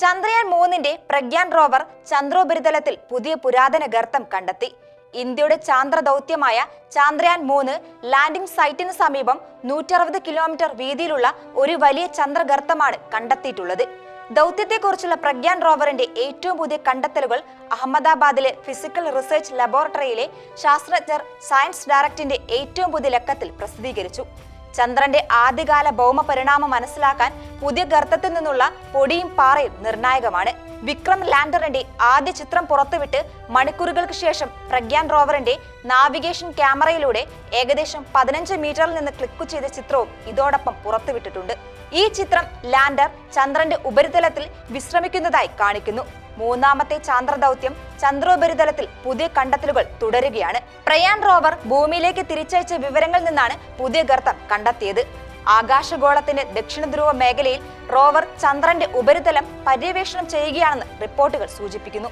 ചന്ദ്രയാൻ മൂന്നിന്റെ പ്രഗ്യാൻ റോവർ ചന്ദ്രോപരിതലത്തിൽ പുതിയ പുരാതന ഗർത്തം കണ്ടെത്തി. ഇന്ത്യയുടെ ചാന്ദ്ര ദൗത്യമായ ചാന്ദ്രയാൻ മൂന്ന് ലാൻഡിംഗ് സൈറ്റിന് സമീപം നൂറ്ററുപത് കിലോമീറ്റർ വീതിയിലുള്ള ഒരു വലിയ ചന്ദ്രഗർത്തമാണ് കണ്ടെത്തിയിട്ടുള്ളത്. ദൗത്യത്തെക്കുറിച്ചുള്ള പ്രഗ്യാൻ റോവറിന്റെ ഏറ്റവും പുതിയ കണ്ടെത്തലുകൾ അഹമ്മദാബാദിലെ ഫിസിക്കൽ റിസർച്ച് ലബോറട്ടറിയിലെ ശാസ്ത്രജ്ഞർ സയൻസ് ഡയറക്ടറിന്റെ ഏറ്റവും പുതിയ ലക്കത്തിൽ പ്രസിദ്ധീകരിച്ചു. ചന്ദ്രന്റെ ആദ്യകാല ഭൗമ പരിണാമം മനസ്സിലാക്കാൻ പുതിയ ഗർത്തത്തിൽ നിന്നുള്ള പൊടിയും പാറയും നിർണായകമാണ്. വിക്രം ലാൻഡറിന്റെ ആദ്യ ചിത്രം പുറത്തുവിട്ട് മണിക്കൂറുകൾക്ക് ശേഷം പ്രഗ്യാൻ റോവറിന്റെ നാവിഗേഷൻ ക്യാമറയിലൂടെ ഏകദേശം പതിനഞ്ച് മീറ്ററിൽ നിന്ന് ക്ലിക്ക് ചെയ്ത ചിത്രവും ഇതോടൊപ്പം പുറത്തുവിട്ടിട്ടുണ്ട്. ഈ ചിത്രം ലാൻഡർ ചന്ദ്രന്റെ ഉപരിതലത്തിൽ വിശ്രമിക്കുന്നതായി കാണിക്കുന്നു. മൂന്നാമത്തെ ചാന്ദ്രദൗത്യം ചന്ദ്രോപരിതലത്തിൽ പുതിയ കണ്ടെത്തലുകൾ തുടരുകയാണ്. പ്രയാൻ റോവർ ഭൂമിയിലേക്ക് തിരിച്ചയച്ച വിവരങ്ങളിൽ നിന്നാണ് പുതിയ ഗർത്തം കണ്ടെത്തിയത്. ആകാശഗോളത്തിന്റെ ദക്ഷിണ ധ്രുവ മേഖലയിൽ റോവർ ചന്ദ്രന്റെ ഉപരിതലം പര്യവേഷണം ചെയ്യുകയാണെന്ന് റിപ്പോർട്ടുകൾ സൂചിപ്പിക്കുന്നു.